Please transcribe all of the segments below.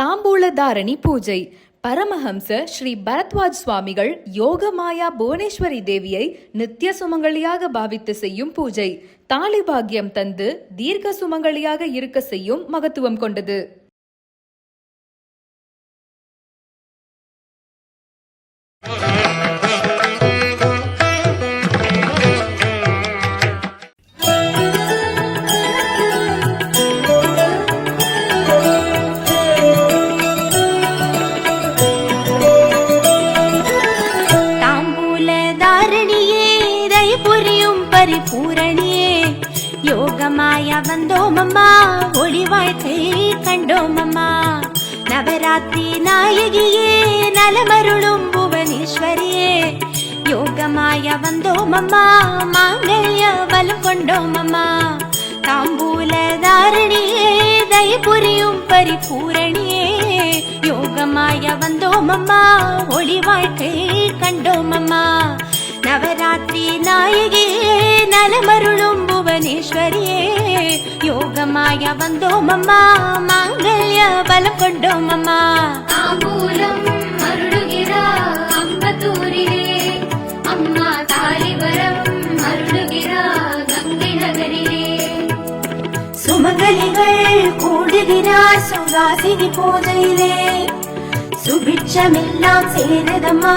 தாம்பூலதாரணி பூஜை. பரமஹம்ச ஸ்ரீ பரத்வாஜ் சுவாமிகள் யோகமாயா புவனேஸ்வரி தேவியை நித்திய சுமங்கலியாக பாவித்து செய்யும் பூஜை. தாலி பாக்கியம் தந்து தீர்க்க சுமங்கலியாக இருக்க செய்யும் மகத்துவம் கொண்டது. உலகமாய வந்தோம் அம்மா ஒளி வாழ்க்கை கண்டோம் அம்மா நவராத்திரி நாயகியே நலமருளும் புவனேஸ்வரியே. யோகமாய வந்தோம் அம்மா மாங்கல்ய வலம் கொண்டோம் அம்மா தாம்பூல தாரணியே தய புரியும் பரிபூரணியே. யோகமாய வந்தோம் அம்மா ஒளி வாழ்க்கை கண்டோம் அம்மா நவராத்திரி நாயகியே நலமருளும் புவனேஸ்வரியே யோகமாய வந்தோமம்மா மாங்கல்ய பலம் கொண்டோமம்மா தாம்பூலம் அருளுகிறா அம்பத்தூரிலே அம்மா தாலிவரம் அருளுகிறா கங்கை நகரிலே சுமங்கலிகள் கூடுகிறார் சுகாசினி பூஜையிலே சுபிட்சமெல்லாம் சேரதம்மா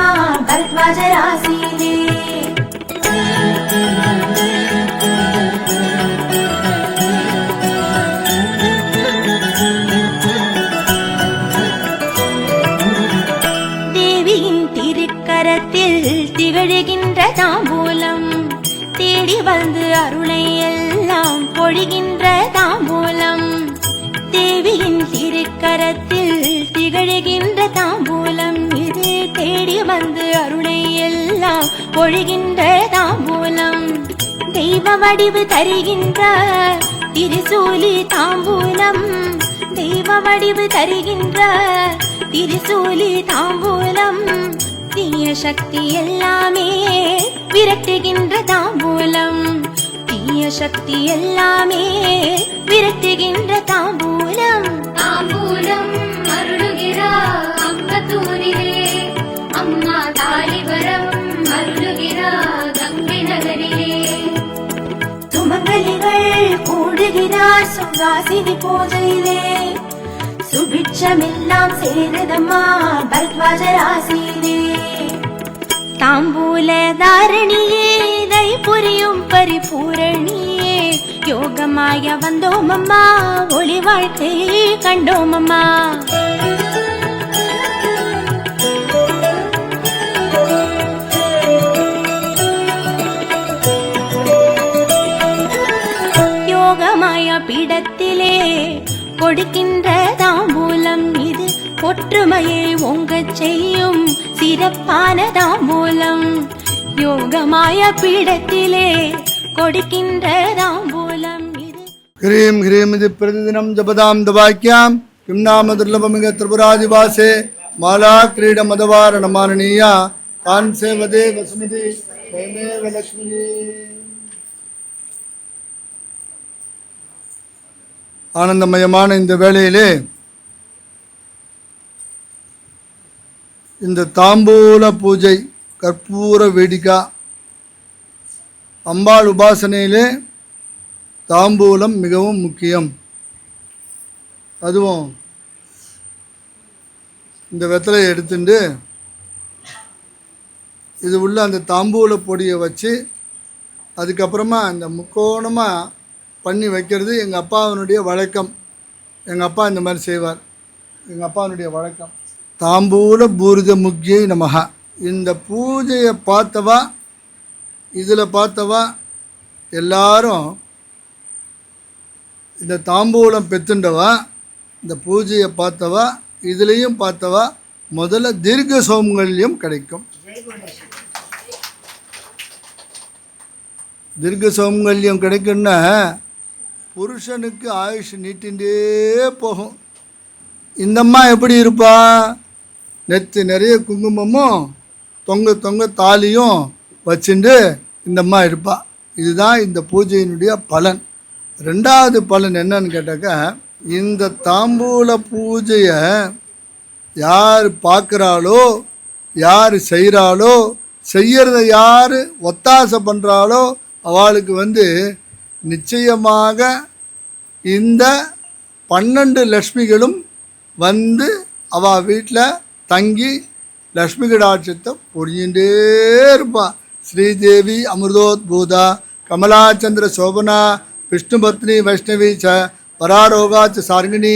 தேடி வந்து அருணை எல்லாம் ஒழுகின்ற தாம்பூலம் தெய்வ வடிவு தருகின்ற திருசூலி தாம்பூலம். தெய்வ வடிவு தருகின்ற திருசூலி தாம்பூலம். தீய சக்தி எல்லாமே விரட்டுகின்ற தாம்பூலம் தீய சக்தி எல்லாமே விரட்டுகின்ற தாம்பூலம் தாம்பூலம் அருளுகிறா அம்பத்தூரி அம்மா தாலிவரம் கங்கை நகரிலே. சுமங்கலிகள் கூடுகிறார் சுகாசினி பூஜையிலே. சுபிட்சமெல்லாம் சேரதம்மா பல்வாஜராசியிலே தாம்பூல தாரணியே தை புரியும் பரிபூரணியே. யோகமாய வந்தோமம்மா ஒளி வாழ்க்கையை கண்டோமம்மா. இடத்திலே கொடுக்கின்ற தாம்பூலம் இது. ஒற்றுமையை ஒங்கச் செய்யும் சிறப்பான தாம்பூலம். யோகமாய பீடத்திலே கொடுக்கின்ற தாம்பூலம் ஹ்ரீம் ஹ்ரீம் இது பிரதிதினம் ஜபதாம் தபாக்கியாம் கிம் நாம துர்லபமிக திரிபுராதிவாசே. மாலா கிரீட மதவாரணமானனீயா தான் சேவதே வசுமதி. லக்ஷ்மி ஆனந்தமயமான இந்த வேளையிலே இந்த தாம்பூல பூஜை கற்பூர வேடிக்கா அம்பாள் உபாசனையிலே தாம்பூலம் மிகவும் முக்கியம். அதுவும் இந்த வெத்தலையை எடுத்துட்டு இது உள்ள அந்த தாம்பூல பொடியை வச்சு அதுக்கப்புறமா அந்த முக்கோணமாக பண்ணி வைக்கிறது எங்கள் அப்பாவினுடைய வழக்கம். எங்கள் அப்பா இந்த மாதிரி செய்வார். எங்கள் அப்பாவினுடைய வழக்கம். தாம்பூல பூரித முக்கியை நமகா இந்த பூஜையை பார்த்தவா இதில் பார்த்தவா எல்லாரும் இந்த தாம்பூலம் பெத்துண்டவா இந்த பூஜையை பார்த்தவா இதுலேயும் பார்த்தவா முதல்ல தீர்க்க சோமங்கள்லையும் கிடைக்கும். தீர்க்க சோமங்கள்லையும் கிடைக்குன்னா புருஷனுக்கு ஆயுஷ் நீட்டின்றே போகும். இந்தம்மா எப்படி இருப்பா? நெத்து நிறைய குங்குமமும் தொங்க தொங்க தாலியும் வச்சுண்டு இந்தம்மா இருப்பா. இதுதான் இந்த பூஜையினுடைய பலன். ரெண்டாவது பலன் என்னன்னு கேட்டாக்கா இந்த தாம்பூல பூஜையை யார் பார்க்குறாளோ யார் செய்கிறாளோ செய்யறத யார் ஒத்தாசை பண்ணுறாளோ அவளுக்கு வந்து நிச்சயமாக இந்த பன்னெண்டு லக்ஷ்மிகளும் வந்து அவள் வீட்டில் தங்கி லக்ஷ்மி கடாட்சத்தை பொழிஞ்சுட்டே இருப்பா. ஸ்ரீதேவி அமிர்தோத்பூதா கமலாச்சந்திர சோபனா விஷ்ணுபத்னி வைஷ்ணவி ச பராரோகா ச சார்கிணி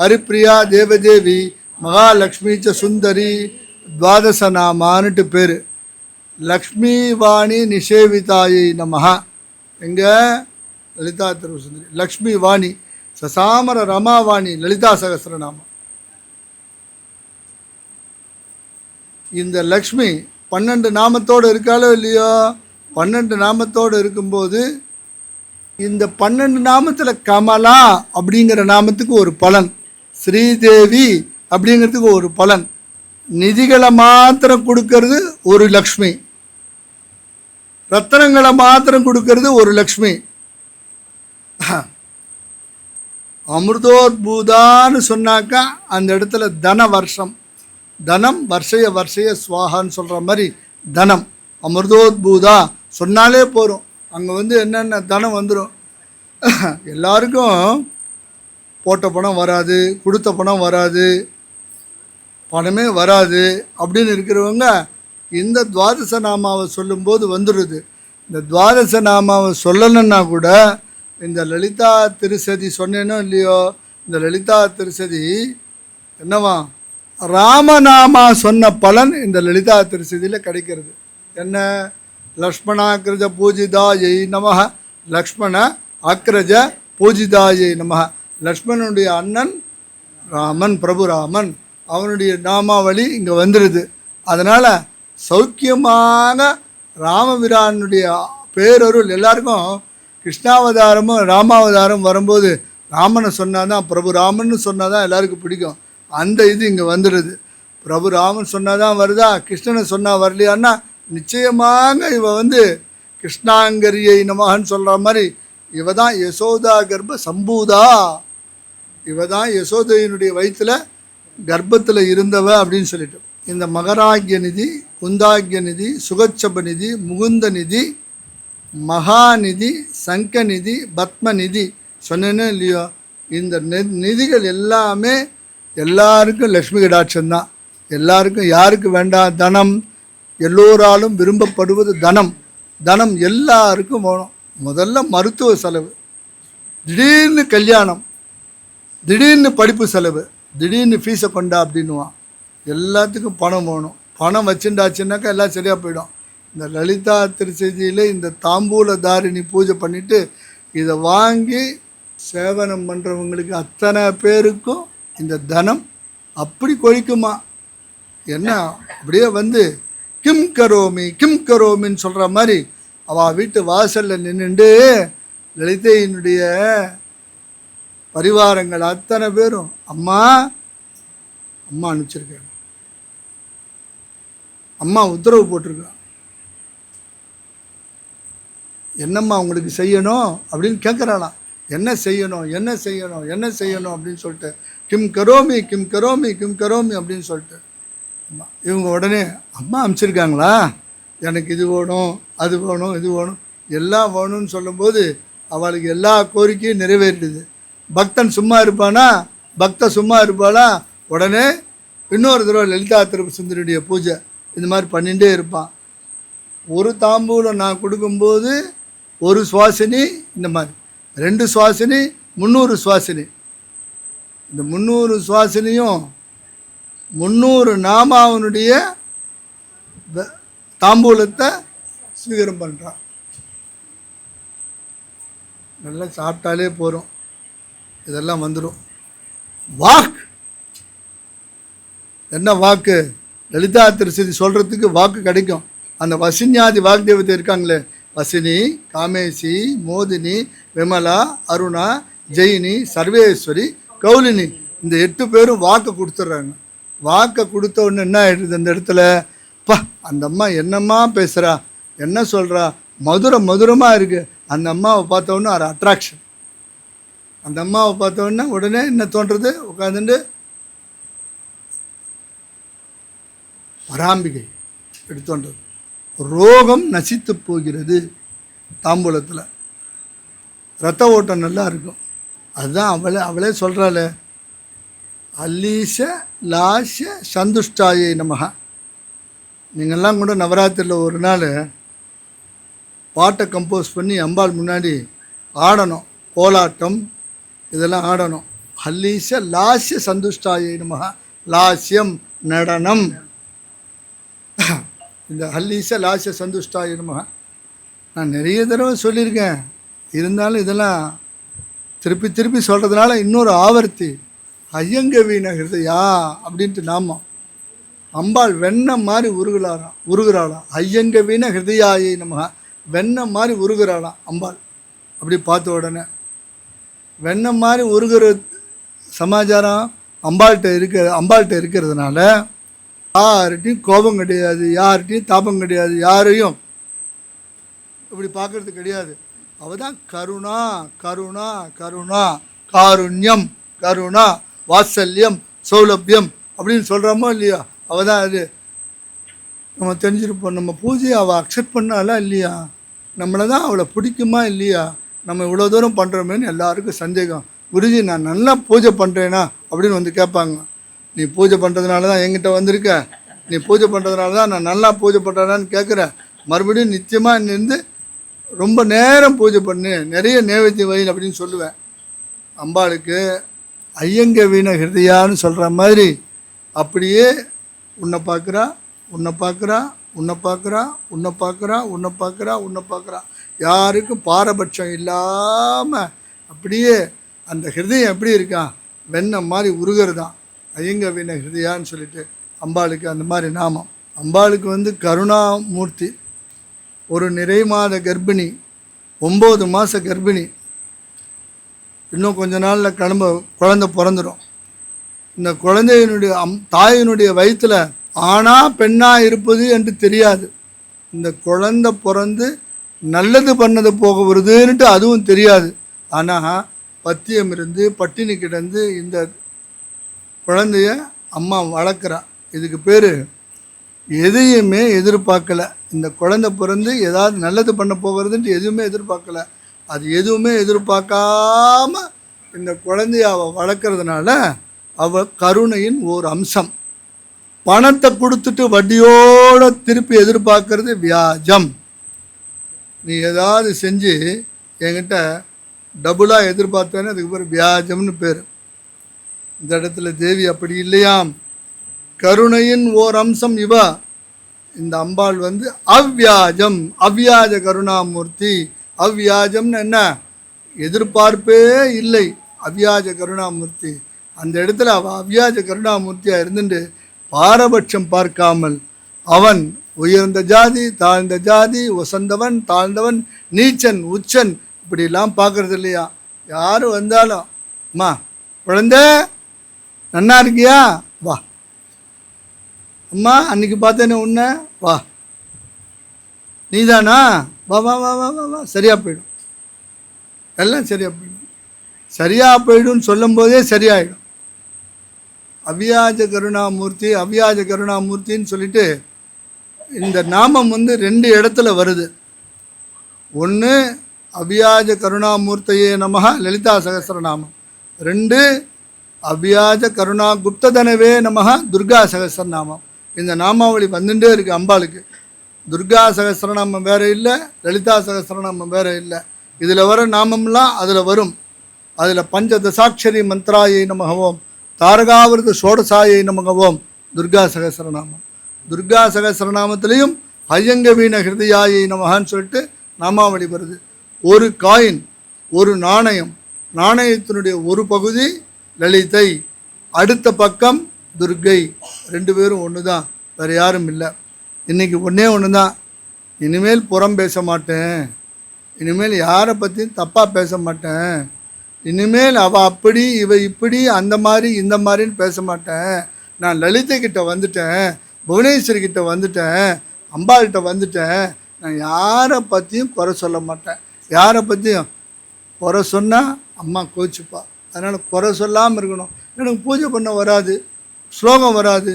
ஹரிப்ரியா தேவதேவி மகாலட்சுமி ச சுந்தரி துவாதசநாமான்ட்டு பேர். லக்ஷ்மி வாணி நிஷேவிதாயை நமஹா. எங்க? லலிதா திருவசுந்தரி. லக்ஷ்மி வாணி சசாமர ரமாவாணி லலிதா சகஸ்ரநாமம் இந்த லக்ஷ்மி பன்னெண்டு நாமத்தோடு இருக்காளோ இல்லையோ? பன்னெண்டு நாமத்தோடு இருக்கும்போது இந்த பன்னெண்டு நாமத்தில் கமலா அப்படிங்கிற நாமத்துக்கு ஒரு பலன் ஸ்ரீதேவி அப்படிங்கிறதுக்கு ஒரு பலன் நிதிகளை மாத்திரம் கொடுக்கறது ஒரு லக்ஷ்மி ரத்தனங்களை மாத்திரம் கொடுக்கறது ஒரு லக்ஷ்மி அமிர்தோத்பூதான்னு சொன்னாக்கா அந்த இடத்துல தன வருஷம். தனம் வருஷைய வருஷைய சுவாகான்னு சொல்கிற மாதிரி தனம். அமிர்தோத்பூதா சொன்னாலே போகிறோம் அங்கே வந்து என்னென்ன தனம் வந்துடும் எல்லாருக்கும் போட்ட பணம் வராது கொடுத்த பணம் வராது பணமே வராது அப்படின்னு இருக்கிறவங்க இந்த துவாதச நாமாவை சொல்லும்போது வந்துடுது இந்த துவாதச நாமாவை சொல்லணுன்னா கூட இந்த லலிதா திருசதி சொன்னேனோ இல்லையோ? இந்த லலிதா திருசதி என்னவா? ராமநாமா சொன்ன பலன் இந்த லலிதா திருசதியில் கிடைக்கிறது. என்ன? லக்ஷ்மணாக்கிரஜ பூஜிதாயை நமக லக்ஷ்மண அக்ரஜ பூஜிதாயை நமக லக்ஷ்மணனுடைய அண்ணன் ராமன் பிரபு ராமன். அவனுடைய நாமாவளி இங்கே வந்துடுது அதனால் சௌக்கியமாக ராமபிரானுடைய பேரருள் எல்லாருக்கும் கிருஷ்ணாவதாரமும் ராமாவதாரம் வரும்போது ராமனை சொன்னாதான் பிரபு ராமன்னு சொன்னாதான் எல்லாருக்கும் பிடிக்கும். அந்த இது இங்கே வந்துடுது பிரபு ராமன் சொன்னாதான் வருதா கிருஷ்ணனை சொன்னால் வரலையான்னா நிச்சயமாக இவ வந்து கிருஷ்ணாங்கரியை நமகன்னு சொல்கிற மாதிரி இவ தான் யசோதா கர்ப்ப சம்பூதா. இவ தான் யசோதையினுடைய வயிற்றில் கர்ப்பத்தில் இருந்தவ அப்படின்னு சொல்லிட்டு. இந்த மகராகிய நிதி குந்தாகிய நிதி சுகச்சப நிதி முகுந்த நிதி மகாநிதி சங்கர் நிதி பத்ம நிதி சொன்னேனே இல்லையோ இந்த நி- நிதிகள் எல்லாமே எல்லாருக்கும் லக்ஷ்மி கடாட்சம் தான். எல்லாருக்கும் யாருக்கு வேண்டாம் தனம்? எல்லோராலும் விரும்பப்படுவது தனம். தனம் எல்லாருக்கும் வேணும். முதல்ல மருத்துவ செலவு. திடீர்னு கல்யாணம். திடீர்னு படிப்பு செலவு. திடீர்னு ஃபீஸை கொண்டா அப்படின்னுவான். எல்லாத்துக்கும் பணம் வேணும். பணம் வச்சுட்டாச்சுன்னாக்கா எல்லாம் சரியாக போயிடும். இந்த லலிதா திருச்செய்தியில் இந்த தாம்பூல தாரிணி பூஜை பண்ணிவிட்டு இதை வாங்கி சேவனம் பண்ணுறவங்களுக்கு அத்தனை பேருக்கும் இந்த தனம் அப்படி கொழிக்குமா? என்ன? அப்படியே வந்து கிம் கரோமி கிம் கரோமின்னு சொல்கிற மாதிரி அவள் வீட்டு வாசலில் நின்றுண்டு லலிதையினுடைய பரிவாரங்கள் அத்தனை பேரும். அம்மா அம்மா அனுப்பிச்சிருக்காங்க. அம்மா உத்தரவு போட்டிருக்காங்க என்னம்மா உங்களுக்கு செய்யணும் அப்படின்னு கேட்குறாளாம் என்ன செய்யணும் என்ன செய்யணும் என்ன செய்யணும் அப்படின்னு சொல்லிட்டு கிம் கரோமி கிம் கரோமி கிம் கரோமி அப்படின்னு சொல்லிட்டு. இவங்க உடனே அம்மா அனுப்பிச்சிருக்காங்களா எனக்கு இது வேணும் அது வேணும் இது வேணும். எல்லாம் வேணும்னு சொல்லும்போது அவளுக்கு எல்லா கோரிக்கையும் நிறைவேறிடுது. பக்தன் சும்மா இருப்பானா? பக்த சும்மா இருப்பாளா? உடனே இன்னொரு தடவை லலிதா திருப்பு சுந்தரியுடைய பூஜை இந்த மாதிரி பண்ணிகிட்டே இருப்பான். ஒரு தாம்பூலம் நான் கொடுக்கும்போது ஒரு சுவாசினி இந்த மாதிரி. ரெண்டு சுவாசினி முந்நூறு சுவாசினி. இந்த முந்நூறு சுவாசினியும் முந்நூறு நாமாவனுடைய தாம்பூலத்தை ஸ்வீகரம் பண்ணுறான் நல்லா சாப்பிட்டாலே போகிறோம் இதெல்லாம் வந்துடும் வாக் என்ன வாக்கு? லலிதா திருசதி சொல்கிறதுக்கு வாக்கு கிடைக்கும். அந்த வசிஞாதி வாக்தேவதை இருக்காங்களே வசினி காமேசி மோதினி விமலா அருணா ஜெயினி சர்வேஸ்வரி கௌலினி. இந்த எட்டு பேரும் வாக்கு கொடுத்துட்றாங்க வாக்கை கொடுத்த உடனே என்ன ஆகிடுது அந்த இடத்துல? பா அந்த அம்மா என்னம்மா பேசுகிறா என்ன சொல்கிறா மதுரம் மதுரமாக இருக்குது அந்த அம்மாவை பார்த்த ஒரு அட்ராக்ஷன் அந்த அம்மாவை பார்த்த உடனே உடனே என்ன தோன்றது? உட்காந்துட்டு பராம்பிகை எடுத்தோன்றது ரோகம் நசித்து போகிறது தாம்பூலத்தில். ரத்த ஓட்டம் நல்லா இருக்கும். அதுதான் அவளே அவளே சொல்கிறாளே அல்லீஷ லாஷ சந்துஷ்டாயை நமக நீங்கள்லாம் கூட நவராத்திரியில் ஒரு நாள் பாட்டை கம்போஸ் பண்ணி அம்பாள் முன்னாடி ஆடணும். கோலாட்டம் இதெல்லாம் ஆடணும். ஹல்லீஷ லாஸ்ய சந்துஷ்டாயை நமகா லாஸ்யம் நடனம். இந்த ஹல்லீச லாச சந்துஷ்டா நமக நான் நிறைய தடவை சொல்லியிருக்கேன். இருந்தாலும் இதெல்லாம் திருப்பி திருப்பி சொல்கிறதுனால இன்னொரு ஆவர்த்தி. ஐயங்கவீன ஹிருதயா அப்படின்ட்டு நாமம் அம்பாள் வெண்ண மாதிரி உருகுலாராம் உருகுறாளாம் ஐயங்கவீன ஹிருதயாயை நமக வெண்ண மாதிரி உருகுறாளாம் அம்பாள்? அப்படி பார்த்த உடனே வெண்ண மாதிரி உருகிற சமாச்சாரம் அம்பாள்கிட்ட இருக்க அம்பாள்கிட்ட இருக்கிறதுனால யார்கிட்டையும் கோபம் கிடையாது யார்கிட்டையும் தாபம் கிடையாது யாரையும். இப்படி பார்க்கறது கிடையாது. அவள் தான் கருணா கருணா கருணா காருண்யம் கருணா வாத்சல்யம் சௌலபியம் அப்படின்னு சொல்கிறோமோ இல்லையா அவள் தான் அது. நம்ம தெரிஞ்சிருப்போம் நம்ம பூஜையை அவள் அக்செப்ட் பண்ணாலா இல்லையா? நம்மளை தான் அவளை பிடிக்குமா இல்லையா? நம்ம இவ்வளோ தூரம் பண்ணுறோமேன்னு எல்லாருக்கும் சந்தேகம். குருஜி நான் நல்லா பூஜை பண்ணுறேனா அப்படின்னு வந்து கேட்பாங்க. நீ பூஜை பண்ணுறதுனால தான் என்கிட்ட வந்திருக்க. நீ பூஜை பண்ணுறதுனால தான் நான் நல்லா பூஜை பண்ணுறேன்னு கேட்குறேன் மறுபடியும் நிச்சயமாக நின்று ரொம்ப நேரம் பூஜை பண்ணு. நிறைய நேவேத்தியம் வை அப்படின்னு சொல்லுவேன். அம்பாளுக்கு ஐயங்க வீண ஹிருதயான்னு சொல்கிற மாதிரி அப்படியே உன்னை பார்க்குறா உன்னை பார்க்குறா உன்னை பார்க்குறா உன்னை பார்க்குறா உன்னை பார்க்குறா உன்னை பார்க்குறா யாருக்கும் பாரபட்சம் இல்லாமல் அப்படியே அந்த ஹிருதயம் எப்படி இருக்கான்? வெண்ணம் மாதிரி உருகிறதான். ஐயங்க வீண ஹிருதயான்னு சொல்லிட்டு அம்பாளுக்கு அந்த மாதிரி நாமம். அம்பாளுக்கு வந்து கருணாமூர்த்தி ஒரு நிறை மாத கர்ப்பிணி ஒம்பது மாத கர்ப்பிணி. இன்னும் கொஞ்ச நாளில் கிளம்ப குழந்த பிறந்துடும் இந்த குழந்தையினுடைய அம் தாயினுடைய வயிற்றில் ஆணா பெண்ணா இருப்பது என்று தெரியாது. இந்த குழந்த பிறந்து நல்லது பண்ணது போக வருதுன்னுட்டு அதுவும் தெரியாது. ஆனால் பத்தியம் இருந்து பட்டினி கிடந்து இந்த குழந்தைய அம்மா வளர்க்குறா. இதுக்கு பேர் எதையுமே எதிர்பார்க்கல. இந்த குழந்தை பிறந்து ஏதாவது நல்லது பண்ண போகிறதுன்ட்டு எதுவுமே எதிர்பார்க்கல. அது எதுவுமே எதிர்பார்க்காம இந்த குழந்தைய அவள் வளர்க்குறதுனால அவள் கருணையின் ஓர் அம்சம். பணத்தை கொடுத்துட்டு வட்டியோட திருப்பி எதிர்பார்க்கறது வியாஜம். நீ ஏதாவது செஞ்சு என்கிட்ட டபுளாக எதிர்பார்த்தேன்னு அதுக்கு பேர் வியாஜம்னு பேர். இந்த இடத்துல தேவி அப்படி இல்லையாம். கருணையின் ஓர் அம்சம் இவ. இந்த அம்பாள் வந்து அவ்வியாஜம் அவ்வியாஜ கருணாமூர்த்தி. அவ்வியாஜம்னு என்ன? எதிர்பார்ப்பே இல்லை. அவ்வியாஜ கருணாமூர்த்தி. அந்த இடத்துல அவ அவ்வியாஜ கருணாமூர்த்தியாக இருந்துட்டு பாரபட்சம் பார்க்காமல் அவன் உயர்ந்த ஜாதி தாழ்ந்த ஜாதி உசந்தவன் தாழ்ந்தவன் நீச்சன் உச்சன் இப்படிலாம் பார்க்கறது இல்லையா? யார் வந்தாலும் அம்மா குழந்தை நன்னா இருக்கியா? வா. அம்மா அன்னைக்கு பார்த்தேனே உன்ன. வா. நீதானா? வா வா வா வா வா வா. சரியாக போயிடும். எல்லாம் சரியாக போயிடும். சரியாக போயிடும்னு சொல்லும் போதே சரியாயிடும். அவியாஜ கருணாமூர்த்தி அவ்வியாஜ கருணாமூர்த்தின்னு சொல்லிட்டு இந்த நாமம் வந்து ரெண்டு இடத்துல வருது. ஒன்று அவ்வியாஜ கருணாமூர்த்தையே நமஹ லலிதா சகசரநாமம். ரெண்டு அவ்வியாஜ கருணா குப்ததனவே நமக துர்கா சகஸ்ரநாமம் இந்த நாமாவளி வந்துட்டே இருக்குது அம்பாளுக்கு. துர்கா சகசரநாமம் வேறு இல்லை லலிதா சகசரநாமம் வேறு இல்லை. இதில் வர நாமம்லாம் அதில் வரும். அதில் பஞ்சதசாட்சரி மந்த்ராயை நமகவோம் தாரகாவிரத சோடசாயை நமகவோம் துர்கா சகசரநாமம். துர்கா சகசரநாமத்திலையும் ஐயங்கவீன ஹிருதயாயை நமகான்னு சொல்லிட்டு நாமாவளி வருது. ஒரு காயின் ஒரு நாணயம் நாணயத்தினுடைய ஒரு பகுதி லலிதை அடுத்த பக்கம் துர்கை ரெண்டு பேரும் ஒன்று தான் வேறு யாரும் இல்லை. இன்றைக்கி ஒன்றே ஒன்று தான் இனிமேல் புறம் பேச மாட்டேன். இனிமேல் யாரை பற்றியும் தப்பாக பேச மாட்டேன். இனிமேல் அவள் அப்படி இவ இப்படி அந்த மாதிரி இந்த மாதிரின்னு பேச மாட்டேன். நான் லலிதை கிட்ட வந்துட்டேன் புவனேஸ்வரி கிட்ட வந்துட்டேன் அம்பாள்கிட்ட வந்துட்டேன். நான் யாரை பற்றியும் குறை சொல்ல மாட்டேன். யாரை பற்றியும் குறை சொன்னால் அம்மா கோச்சுப்பா. அதனால் குறை சொல்லாமல் இருக்கணும். எனக்கு பூஜை பண்ண வராது ஸ்லோகம் வராது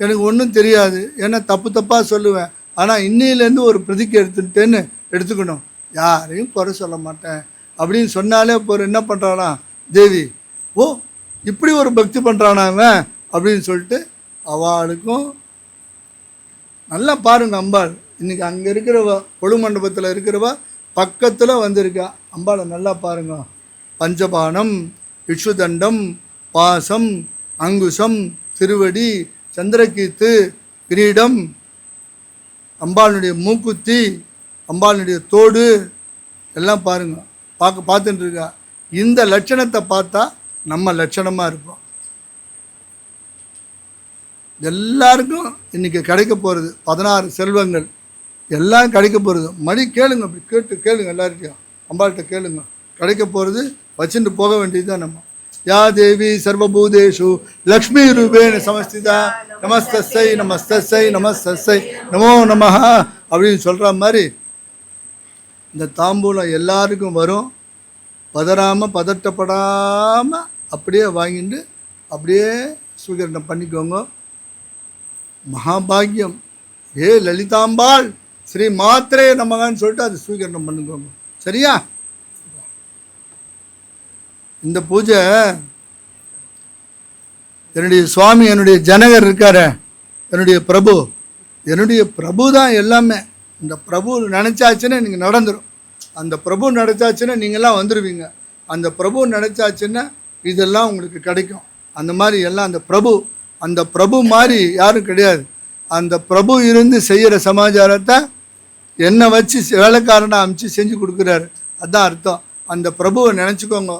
எனக்கு ஒன்றும் தெரியாது ஏன்னா தப்பு தப்பாக சொல்லுவேன். ஆனால் இன்னிலேருந்து ஒரு பிரதிக்கை எடுத்துட்டேன்னு எடுத்துக்கணும். யாரையும் குறை சொல்ல மாட்டேன். அப்படின்னு சொன்னாலே இப்போ என்ன பண்ணுறானா தேவி ஓ இப்படி ஒரு பக்தி பண்ணுறானா அவன் அப்படின்னு சொல்லிட்டு அவளுக்கும் நல்லா பாருங்க அம்பாள். இன்னைக்கு அங்கே இருக்கிறவ கொழு மண்டபத்தில் இருக்கிறவ பக்கத்தில் வந்திருக்கா. அம்பாளை நல்லா பாருங்க. பஞ்சபானம் இக்ஷுதண்டம் பாசம் அங்குசம் திருவடி சந்திரகீத்து கிரீடம் அம்பாளுடைய மூக்குத்தி அம்பாளுடைய தோடு எல்லாம் பாருங்க. பார்க்க பார்த்துட்டு இருக்கா இந்த லட்சணத்தை பார்த்தா நம்ம லட்சணமாக இருப்போம். எல்லாருக்கும் இன்னைக்கு கிடைக்க போகிறது பதினாறு செல்வங்கள். எல்லாம் கிடைக்க போகிறது மணி கேளுங்க அப்படி கேட்டு கேளுங்க எல்லார்கிட்டையும். அம்பாள்கிட்ட கேளுங்க. கிடைக்க போகிறது வச்சுட்டு போக வேண்டியதுதான் நம்ம. யா தேவி சர்வபூதேஷு லக்ஷ்மி ரூபேன சமஸ்திதா நமஸ்தஸ்ஸை நமஸ்தஸ்ஸை நமஸ்தஸ்ஸை நமோ நமஹா அப்படின்னு சொல்கிற மாதிரி இந்த தாம்பூலம் எல்லாருக்கும் வரும். பதறாமல் பதட்டப்படாமல் அப்படியே வாங்கிட்டு அப்படியே சுவீகரணம் பண்ணிக்கோங்க. மகாபாகியம். ஏ லலிதாம்பாள் ஸ்ரீ மாத்திரே நமகான்னு சொல்லிட்டு அது சுவீகரணம் பண்ணுக்கோங்க. சரியா? இந்த பூஜை என்னுடைய சுவாமி என்னுடைய ஜனகர் இருக்கார் என்னுடைய பிரபு. என்னுடைய பிரபு தான் எல்லாமே. இந்த பிரபு நினச்சாச்சுன்னா நீங்கள் நடந்துடும் அந்த பிரபு நினச்சாச்சுன்னா நீங்கள்லாம் வந்துடுவீங்க அந்த பிரபு நினச்சாச்சுன்னா இதெல்லாம் உங்களுக்கு கிடைக்கும். அந்த மாதிரி எல்லாம் அந்த பிரபு அந்த பிரபு மாதிரி யாரும் கிடையாது. அந்த பிரபு இருந்து செய்கிற சமாச்சாரத்தை என்னை வச்சு வேலைக்காரனை அமுச்சு செஞ்சு கொடுக்குறாரு. அதுதான் அர்த்தம். அந்த பிரபுவை நினச்சிக்கோங்க.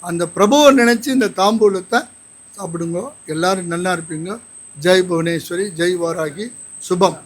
அந்த பிரபுவை நினச்சி இந்த தாம்பூலத்தை சாப்பிடுங்க. எல்லாரும் நல்லா இருப்பீங்க. ஜெய் புவனேஸ்வரி ஜெய் வாராகி. சுபம்.